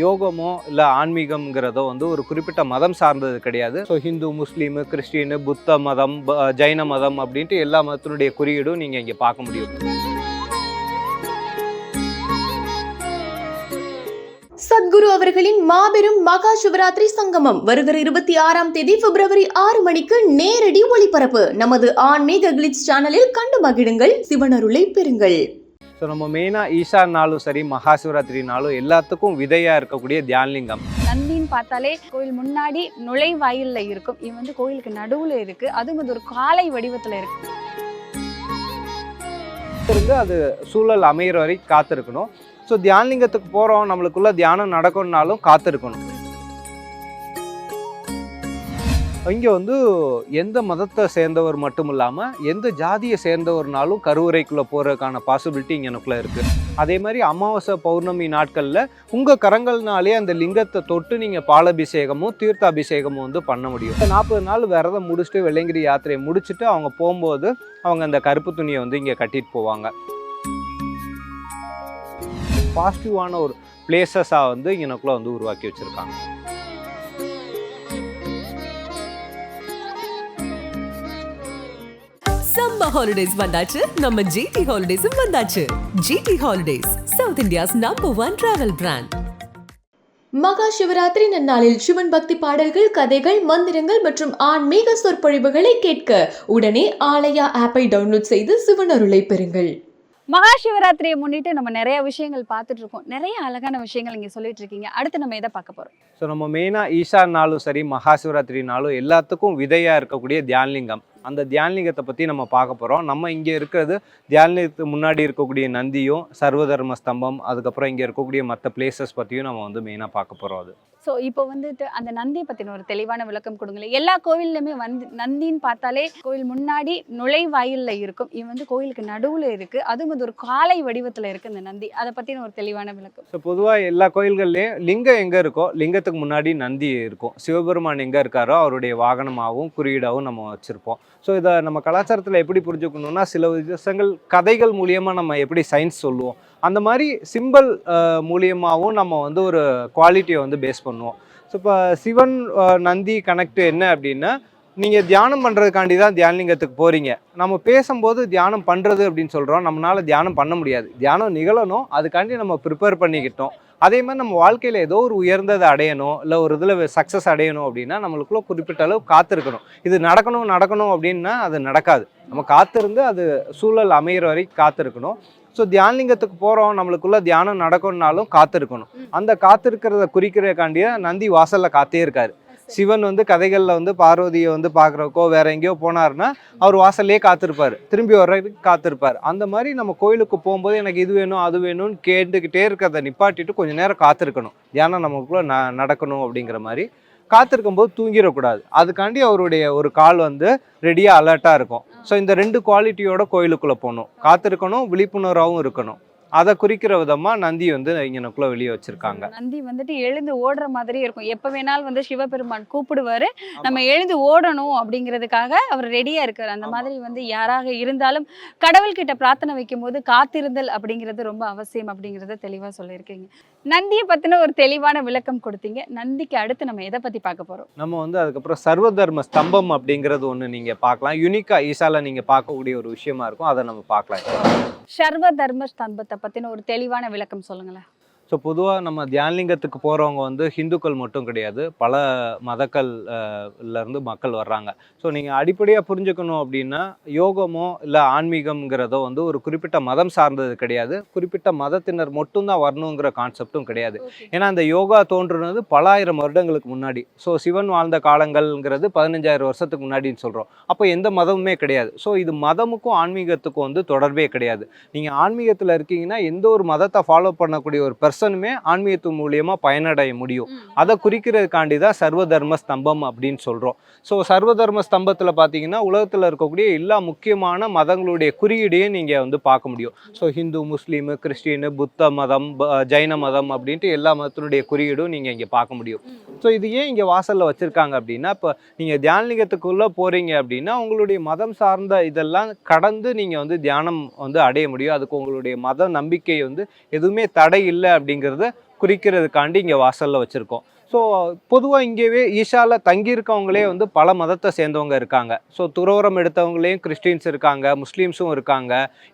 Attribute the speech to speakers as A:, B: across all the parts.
A: யோகமோ இல்லை ஆன்மீகம்ங்கிறதோ வந்து ஒரு குறிப்பிட்ட மதம் சார்ந்தது கிடையாது. ஸோ ஹிந்து முஸ்லீமு கிறிஸ்டின் புத்த மதம் ஜைன மதம் அப்படின்ட்டு எல்லா மதத்தினுடைய குறியீடும் நீங்கள் இங்கே பார்க்க முடியும்.
B: சத்குரு அவர்களின் மாபெரும் மகா சிவராத்திரி சங்கமம் வருகிற இருபத்தி ஆறாம் தேதி பிப்ரவரி ஆறு மணிக்கு நேரடி ஒளிபரப்பு. நமது ஆன்மீக கிளிட்ஸ் சேனலில் கண்டு மகிழுங்கள். சிவனருளை பெறுங்கள்.
A: ஸோ நம்ம மெயினாக ஈஷானாலும் சரி மகா சிவராத்திரினாலும் எல்லாத்துக்கும் விதையாக இருக்கக்கூடிய தியான்லிங்கம்.
C: நந்தின்னு பார்த்தாலே கோயில் முன்னாடி நுழைவாயில்ல இருக்கும். இது வந்து கோயிலுக்கு நடுவுல இருக்கு. அதுவும் இது ஒரு காலை வடிவத்துல இருக்கு.
A: இருந்து அது சூழல் அமையிற வரை காத்திருக்கணும். ஸோ தியான்லிங்கத்துக்கு போகிறோம் நம்மளுக்குள்ள தியானம் நடக்கணும்னாலும் காத்திருக்கணும். இங்கே வந்து எந்த மதத்தை சேர்ந்தவர் மட்டும் இல்லாமல் எந்த ஜாதியை சேர்ந்தவர்னாலும் கருவறைக்குள்ளே போகிறதுக்கான பாசிபிலிட்டி இங்கே எனக்குள்ளே இருக்குது அதே மாதிரி அமாவாசை பௌர்ணமி நாட்களில் உங்கள் கரங்கள்னாலே அந்த லிங்கத்தை தொட்டு நீங்கள் பாலபிஷேகமும் தீர்த்தாபிஷேகமும் வந்து பண்ண முடியும். நாற்பது நாள் விரதம் முடிச்சுட்டு வெள்ளைங்கிரி யாத்திரையை முடிச்சுட்டு அவங்க போகும்போது அவங்க அந்த கருப்பு துணியை வந்து இங்கே கட்டிட்டு போவாங்க. பாசிட்டிவான ஒரு பிளேசஸாக வந்து இங்கனக்குள்ளே வந்து உருவாக்கி வச்சுருக்காங்க.
D: சம்மர் ஹாலிடேஸ் வந்தாச்சு நம்ம ஜிடி ஹாலிடேஸும் வந்தாச்சு. GT holidays south India's number one travel brand
B: Maha Shivaratri நன்னாளில் சிவன் பக்தி பாடல்கள் கதைகள் மந்திரங்கள் மற்றும் ஆன்மீக சொற்பொழிவுகளை கேட்க உடனே ஆலயா ஆப்பை டவுன்லோட் செய்து சிவனருளை பெறுங்கள்.
C: மகா சிவராத்திரியை முன்னிட்டு நம்ம நிறைய விஷயங்கள் பார்த்துட்டு இருக்கோம். நிறைய அழகான விஷயங்கள் இங்க சொல்லிட்டு இருக்கீங்க. அடுத்து நம்ம எதை பார்க்க போறோம்?
A: ஸோ நம்ம மெயினாக ஈஷானாலும் சரி மகா சிவராத்திரினாலும் எல்லாத்துக்கும் விதையாக இருக்கக்கூடிய தியான்லிங்கம். அந்த தியான்லிங்கத்தை பற்றி நம்ம பார்க்க போகிறோம் நம்ம இங்கே இருக்கிறது தியான்லிங்கத்துக்கு முன்னாடி இருக்கக்கூடிய நந்தியும் சர்வதர்ம ஸ்தம்பம் அதுக்கப்புறம் இங்கே இருக்கக்கூடிய மற்ற பிளேசஸ் பற்றியும் நம்ம வந்து மெயினாக பார்க்க போகிறோம் அது.
C: ஸோ இப்போ வந்துட்டு அந்த நந்தியை பத்தின ஒரு தெளிவான விளக்கம் கொடுங்களேன் எல்லா கோவில்லையுமே வந்து நந்தின்னு பார்த்தாலே கோயில் முன்னாடி நுழைவாயில்ல இருக்கும். இது வந்து கோயிலுக்கு நடுவுல இருக்கு. அதுவும் இது ஒரு காலை வடிவத்துல இருக்கு இந்த நந்தி. அதை பத்தின ஒரு தெளிவான விளக்கம்.
A: ஸோ பொதுவாக எல்லா கோயில்கள்லேயும் லிங்கம் எங்கே இருக்கோ லிங்கத்துக்கு முன்னாடி நந்தி இருக்கும். சிவபெருமான் எங்கே இருக்காரோ அவருடைய வாகனமாகவும் குறியீடாகவும் நம்ம வச்சுருப்போம். ஸோ இதை நம்ம கலாச்சாரத்தில் எப்படி புரிஞ்சுக்கணும்னா சில விஷயங்கள் கதைகள் மூலியமாக நம்ம எப்படி சயின்ஸ் சொல்லுவோம். அந்த மாதிரி சிம்பிள் மூலியமாகவும் நம்ம வந்து ஒரு குவாலிட்டியை வந்து பேஸ் பண்ணுவோம். ஸோ இப்போ சிவன் நந்தி கனெக்ட் என்ன அப்படின்னா நீங்கள் தியானம் பண்ணுறதுக்காண்டி தான் தியானலிங்கத்துக்கு போகிறீங்க நம்ம பேசும்போது தியானம் பண்ணுறது அப்படின்னு சொல்கிறோம் நம்மளால் தியானம் பண்ண முடியாது. தியானம் நிகழணும். அதுக்காண்டி நம்ம ப்ரிப்பேர் பண்ணிக்கிட்டோம். அதே மாதிரி நம்ம வாழ்க்கையில் ஏதோ ஒரு உயர்ந்ததை அடையணும் இல்லை ஒரு இதில் சக்ஸஸ் அடையணும் அப்படின்னா நம்மளுக்குள்ள குறிப்பிட்ட அளவு காத்திருக்கணும். இது நடக்கணும் நடக்கணும் அப்படின்னா அது நடக்காது. நம்ம காத்திருந்து அது சூழல் அமையிற வரை காத்திருக்கணும். ஸோ தியானலிங்கத்துக்கு போகிறோம் நம்மளுக்குள்ள தியானம் நடக்கணும்னாலும் காத்திருக்கணும். அந்த காத்திருக்கிறத குறிக்கிறக்காண்டியே நந்தி வாசலில் காத்தே இருக்காரு. சிவன் வந்து கதைகளில் வந்து பார்வதியை வந்து பார்க்குறக்கோ வேற எங்கேயோ போனாருன்னா அவர் வாசல்லே காத்திருப்பார். திரும்பி வர்றதுக்கு காத்திருப்பார். அந்த மாதிரி நம்ம கோயிலுக்கு போகும்போது எனக்கு இது வேணும் அது வேணும்னு கேட்டுக்கிட்டே இருக்கிறத நிப்பாட்டிட்டு கொஞ்சம் நேரம் காத்திருக்கணும். தியானம் நமக்குள்ள ந நடக்கணும் அப்படிங்கிற மாதிரி. காத்திருக்கும் போது தூங்கிடக்கூடாது. அதுக்காண்டி அவருடைய ஒரு கால் வந்து ரெடியாக அலர்ட்டாக இருக்கும். ஸோ இந்த ரெண்டு குவாலிட்டியோட கோயிலுக்குள்ளே போகணும். காத்திருக்கணும் விழிப்புணர்வாகவும் இருக்கணும். அதை குறிக்கிற விதமாக நந்தி வந்து இங்கனக்குள்ளே வெளியே வச்சுருக்காங்க.
C: நந்தி வந்துட்டு எழுந்து ஓடுற மாதிரி இருக்கும். எப்ப வேணாலும் வந்து சிவபெருமான் கூப்பிடுவாரு. நம்ம எழுந்து ஓடணும் அப்படிங்கிறதுக்காக அவர் ரெடியா இருக்காரு. அந்த. மாதிரி வந்து யாராக இருந்தாலும் கடவுள்கிட்ட பிரார்த்தனை வைக்கும் போது காத்திருந்தல் அப்படிங்கிறது ரொம்ப அவசியம் அப்படிங்கறத தெளிவா சொல்லியிருக்கீங்க. நந்தியை பத்தின ஒரு தெளிவான விளக்கம் கொடுத்தீங்க. நந்திக்கு அடுத்து நம்ம எதை பத்தி பார்க்க போறோம்?
A: நம்ம வந்து அதுக்கப்புறம் சர்வதர்ம ஸ்தம்பம் அப்படிங்கிறது ஒன்று நீங்கள் பார்க்கலாம். யூனிக்காக ஈசால நீங்கள் பார்க்கக்கூடிய ஒரு விஷயமா இருக்கும். அதை நம்ம பார்க்கலாம்.
C: சர்வ தர்ம ஸ்தம்பத்தை பத்தின ஒரு தெளிவான விளக்கம் சொல்லுங்களேன்.
A: ஸோ பொதுவாக நம்ம தியானலிங்கத்துக்கு போகிறவங்க வந்து ஹிந்துக்கள் மட்டும் கிடையாது. பல மதக்கள் அஹ், ல இருந்து மக்கள் வர்றாங்க. ஸோ நீங்கள் அடிப்படையாக புரிஞ்சுக்கணும் அப்படின்னா யோகமோ இல்லை ஆன்மீகம்ங்கிறதோ வந்து ஒரு குறிப்பிட்ட மதம் சார்ந்தது கிடையாது. குறிப்பிட்ட மதத்தினர் மட்டும்தான் வரணுங்கிற கான்செப்டும் கிடையாது. ஏன்னா அந்த யோகா தோன்றுனது பல ஆயிரம் வருடங்களுக்கு முன்னாடி. ஸோ சிவன் வாழ்ந்த காலங்கள்ங்கிறது பதினஞ்சாயிரம் வருஷத்துக்கு முன்னாடின்னு சொல்கிறோம் அப்போ எந்த மதமுமே கிடையாது. ஸோ இது மதமுக்கும் ஆன்மீகத்துக்கும் வந்து தொடர்பே கிடையாது. நீங்கள் ஆன்மீகத்தில் இருக்கீங்கன்னா எந்த ஒரு மதத்தை ஃபாலோ பண்ணக்கூடிய ஒரு பர்சனுமே ஆன்மீகத்து மூலியமாக பயனடைய முடியும். அதை குறிக்கிறதுக்காண்டி தான் சர்வதர்ம ஸ்தம்பம் அப்படின்னு சொல்கிறோம் ஸோ சர்வதர்ம ஸ்தம்பத்தில் பார்த்தீங்கன்னா உலகத்தில் இருக்கக்கூடிய எல்லா முக்கியமான மதங்களுடைய குறியீடையும் நீங்கள் வந்து பார்க்க முடியும். ஸோ ஹிந்து முஸ்லீமு கிறிஸ்டின் புத்த மதம் ஜைன மதம் அப்படின்ட்டு எல்லா மதத்தினுடைய குறியீடும் நீங்கள் இங்கே பார்க்க முடியும். ஸோ இது ஏன் இங்கே வாசலில் வச்சுருக்காங்க அப்படின்னா இப்போ நீங்கள் தியானலிங்கத்துக்குள்ளே போகிறீங்க அப்படின்னா உங்களுடைய மதம் சார்ந்த இதெல்லாம் கடந்து நீங்கள் வந்து தியானம் வந்து அடைய முடியும். அதுக்கு உங்களுடைய மத நம்பிக்கை வந்து எதுவுமே தடை இல்லை அப்படிங்கிறத குறிக்கிறதுக்காண்டி இங்கே வாசலில் வச்சுருக்கோம். ஸோ பொதுவாக இங்கேயே ஈஷால தங்கியிருக்கவங்களே வந்து பல மதத்தை சேர்ந்தவங்க இருக்காங்க. ஸோ துறவரம் எடுத்தவங்களையும் கிறிஸ்டின்ஸ் இருக்காங்க முஸ்லீம்ஸும் இருக்காங்க.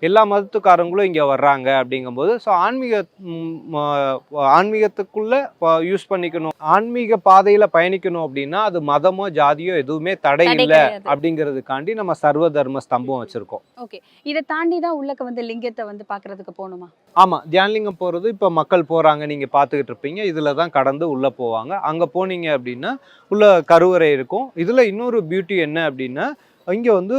A: எல்லா மதத்துக்காரங்களும் இங்கே வர்றாங்க அப்படிங்கும்போது ஸோ ஆன்மீக ஆன்மீகத்துக்குள்ளே யூஸ் பண்ணிக்கணும். ஆன்மீக பாதையில் பயணிக்கணும் அப்படின்னா அது மதமோ ஜாதியோ எதுவுமே தடை இல்லை. அப்படிங்கிறதுக்காண்டி நம்ம சர்வ தர்ம ஸ்தம்பம் வச்சுருக்கோம்.
C: ஓகே இதை தாண்டி தான் உள்ளக்க வந்து லிங்கத்தை வந்து பார்க்கறதுக்கு போகணுமா?
A: ஆமாம் தியானலிங்கம் போகிறது இப்போ மக்கள் போகிறாங்க நீங்கள் பார்த்துக்கிட்டு இருப்பீங்க. இதில் தான் கடந்து உள்ளே போவாங்க. அங்கே போனீங்க அப்படின்னா உள்ள கருவறை இருக்கும். இதில் இன்னொரு பியூட்டி என்ன அப்படின்னா இங்கே வந்து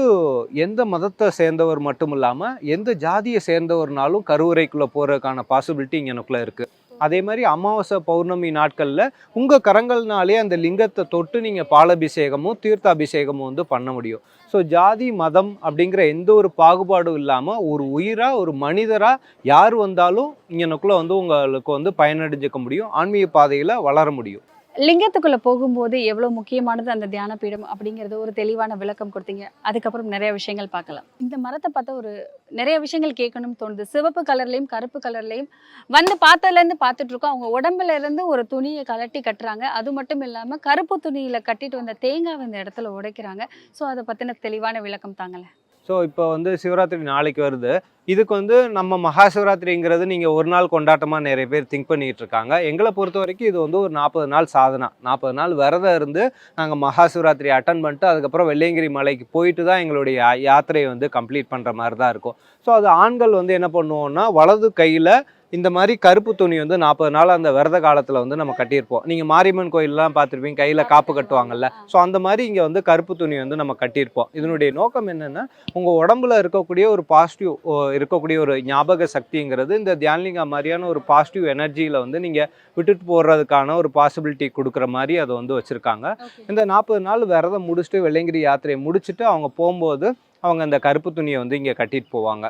A: எந்த மதத்தை சேர்ந்தவர் மட்டும் இல்லாமல் எந்த ஜாதியை சேர்ந்தவர்னாலும் கருவறைக்குள்ளே போகிறதுக்கான பாசிபிலிட்டி இங்கே எனக்குள்ளே இருக்குது அதே மாதிரி அமாவாசை பௌர்ணமி நாட்களில் உங்கள் கரங்கள்னாலே அந்த லிங்கத்தை தொட்டு நீங்கள் பாலாபிஷேகமும் தீர்த்தாபிஷேகமும் வந்து பண்ண முடியும். ஸோ ஜாதி மதம் அப்படிங்கிற எந்த ஒரு பாகுபாடும் இல்லாமல் ஒரு உயிராக ஒரு மனிதராக யார் வந்தாலும் இங்கனுக்குள்ளே வந்து உங்களுக்கு வந்து பயனடைஞ்சிக்க முடியும். ஆன்மீக பாதையில் வளர முடியும்.
C: லிங்கத்துக்குள்ள போகும்போது எவ்வளவு முக்கியமானது அந்த தியான பீடம் அப்படிங்கறது ஒரு தெளிவான விளக்கம் கொடுத்தீங்க. அதுக்கப்புறம் நிறைய விஷயங்கள் பார்க்கலாம். இந்த மரத்தை பார்த்தா ஒரு நிறைய விஷயங்கள் கேட்கணும்னு தோணுது. சிவப்பு கலர்லயும் கருப்பு கலர்லயும் வந்து பார்த்ததுல இருந்து பார்த்துட்டு இருக்கோம். அவங்க உடம்புல இருந்து ஒரு துணியை கலட்டி கட்டுறாங்க. அது மட்டும் இல்லாம கருப்பு துணியில கட்டிட்டு வந்த தேங்காய் இந்த இடத்துல உடைக்கிறாங்க. ஸோ அதை பத்தின தெளிவான விளக்கம் தாங்களேன்.
A: ஸோ இப்போ வந்து சிவராத்திரி நாளைக்கு வருது. இதுக்கு வந்து நம்ம மகா சிவராத்திரிங்கிறது நீங்கள் ஒரு நாள் கொண்டாட்டமாக நிறைய பேர் திங்க் பண்ணிகிட்டு இருக்காங்க எங்களை பொறுத்த வரைக்கும் இது வந்து ஒரு நாற்பது நாள் சாதனா. நாற்பது நாள் விரதம் இருந்து நாங்கள் மகா சிவராத்திரி அட்டன் பண்ணிட்டு அதுக்கப்புறம் வெள்ளையங்கிரி மலைக்கு போயிட்டு தான் எங்களுடைய யாத்திரையை வந்து கம்ப்ளீட் பண்ணுற மாதிரி தான் இருக்கும். ஸோ அது ஆண்கள் வந்து என்ன பண்ணுவோம்னா வலது கையில் இந்த மாதிரி கருப்பு துணி வந்து நாற்பது நாள் அந்த விரத காலத்தில் வந்து நம்ம கட்டியிருப்போம். நீங்கள் மாரியம்மன் கோயிலெலாம் பார்த்துருப்பீங்க கையில் காப்பு கட்டுவாங்கல்ல. ஸோ அந்த மாதிரி இங்கே வந்து கருப்பு துணி வந்து நம்ம கட்டியிருப்போம். இதனுடைய நோக்கம் என்னென்னா உங்கள் உடம்புல இருக்கக்கூடிய ஒரு பாசிட்டிவ் இருக்கக்கூடிய ஒரு ஞாபக சக்திங்கிறது இந்த தியான்லிங்கா மாதிரியான ஒரு பாசிட்டிவ் எனர்ஜியில் வந்து நீங்கள் விட்டுட்டு போடுறதுக்கான ஒரு பாசிபிலிட்டி கொடுக்குற மாதிரி அதை வந்து வச்சுருக்காங்க. இந்த நாற்பது நாள் விரதம் முடிச்சுட்டு வெள்ளையங்கிரி யாத்திரையை முடிச்சுட்டு அவங்க போகும்போது அவங்க அந்த கருப்பு துணியை வந்து இங்கே கட்டிட்டு போவாங்க.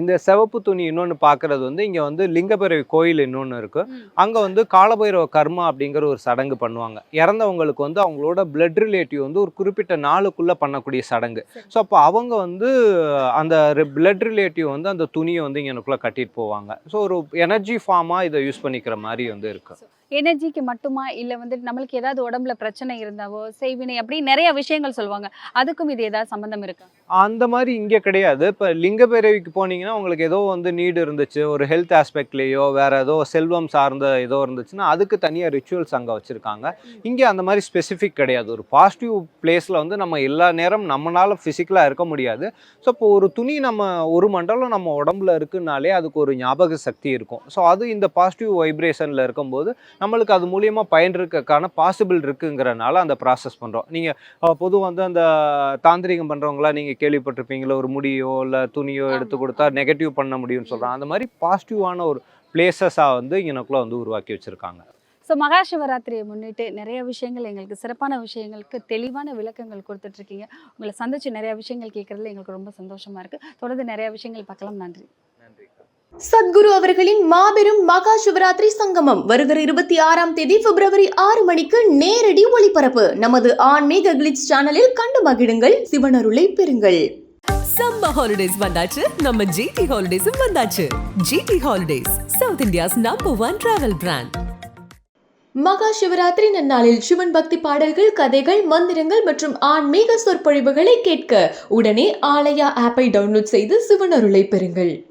A: இந்த சிவப்பு துணி இன்னொன்று பார்க்குறது வந்து இங்கே வந்து லிங்கபிறவி கோயில் இன்னொன்று இருக்குது. அங்கே வந்து காலபைரவ கர்மா அப்படிங்கிற ஒரு சடங்கு பண்ணுவாங்க. இறந்தவங்களுக்கு வந்து அவங்களோட பிளட் ரிலேட்டிவ் வந்து ஒரு குறிப்பிட்ட நாளுக்குள்ளே பண்ணக்கூடிய சடங்கு. ஸோ அப்போ அவங்க வந்து அந்த பிளட் ரிலேட்டிவ் வந்து அந்த துணியை வந்து இங்கே எனக்குள்ளே கட்டிட்டு போவாங்க. ஸோ ஒரு எனர்ஜி ஃபார்மாக இதை யூஸ் பண்ணிக்கிற மாதிரி வந்து இருக்கு.
C: எனர்ஜிக்கு மட்டுமா? இல்லை வந்து நம்மளுக்கு ஏதாவது உடம்புல பிரச்சனை இருந்தாவோ செய்வினை அப்படி நிறைய விஷயங்கள் சொல்லுவாங்க. அதுக்கும் இது ஏதாவது சம்மந்தம் இருக்கா?
A: அந்த மாதிரி இங்கே கிடையாது. இப்போ லிங்கபேரவிக்கு போனீங்கன்னா உங்களுக்கு ஏதோ வந்து நீடு இருந்துச்சு. ஒரு ஹெல்த் ஆஸ்பெக்ட்லேயோ வேற ஏதோ செல்வம் சார்ந்த ஏதோ இருந்துச்சுன்னா அதுக்கு தனியாக ரிச்சுவல்ஸ் அங்கே வச்சுருக்காங்க. இங்கே அந்த மாதிரி ஸ்பெசிஃபிக் கிடையாது. ஒரு பாசிட்டிவ் பிளேஸில் வந்து நம்ம எல்லா நேரம் நம்மளால் ஃபிசிக்கலாக இருக்க முடியாது. ஸோ இப்போ ஒரு துணி நம்ம ஒரு மண்டலம் நம்ம உடம்புல இருக்குனாலே அதுக்கு ஒரு ஞாபக சக்தி இருக்கும். ஸோ அது இந்த பாசிட்டிவ் வைப்ரேஷனில் இருக்கும்போது நம்மளுக்கு அது மூலியமாக பயன் இருக்கக்கான பாசிபிள் இருக்குங்கிறனால அந்த ப்ராசஸ் பண்ணுறோம் நீங்கள் பொதுவாக வந்து அந்த தாந்திரிகம் பண்ணுறவங்களாம் நீங்கள் கேள்விப்பட்டிருப்பீங்களா? ஒரு முடியோ இல்லை துணியோ எடுத்து கொடுத்தா நெகட்டிவ் பண்ண முடியும்னு சொல்கிறாங்க அந்த மாதிரி பாசிட்டிவான ஒரு பிளேசஸாக வந்து எனக்குள்ள வந்து உருவாக்கி வச்சுருக்காங்க.
C: ஸோ மகா சிவராத்திரியை முன்னிட்டு நிறைய விஷயங்கள் எங்களுக்கு சிறப்பான விஷயங்களுக்கு தெளிவான விளக்கங்கள் கொடுத்துட்டு இருக்கீங்க உங்களை சந்திச்சு நிறைய விஷயங்கள் கேட்கறதுல எங்களுக்கு ரொம்ப சந்தோஷமா இருக்கு. தொடர்ந்து நிறைய விஷயங்கள் பார்க்கலாம்.
A: நன்றி.
B: சத்குரு அவர்களின் மாபெரும் மகா சிவராத்திரி சங்கமம் வருகிற இருபத்தி ஆறாம் தேதி பிப்ரவரி ஆறு மணிக்கு நேரடி ஒளிபரப்பு. நமது ஆன்மீக கிளிட்ஸ் சேனலில் கண்டு மகிழுங்கள் சிவனருளை பெறுங்கள்.
D: சம்மர் ஹாலிடேஸ் வந்தாச்சு. நம்ம ஜிடி ஹாலிடேஸும் வந்தாச்சு. GT holidays south India's number one travel brand
B: Maha Shivaratri நன்னாளில் சிவன் பக்தி பாடல்கள் கதைகள் மந்திரங்கள் மற்றும் ஆன்மீக சொற்பொழிவுகளை கேட்க உடனே ஆலயா ஆப்பை டவுன்லோட் செய்து சிவனருளை பெறுங்கள்.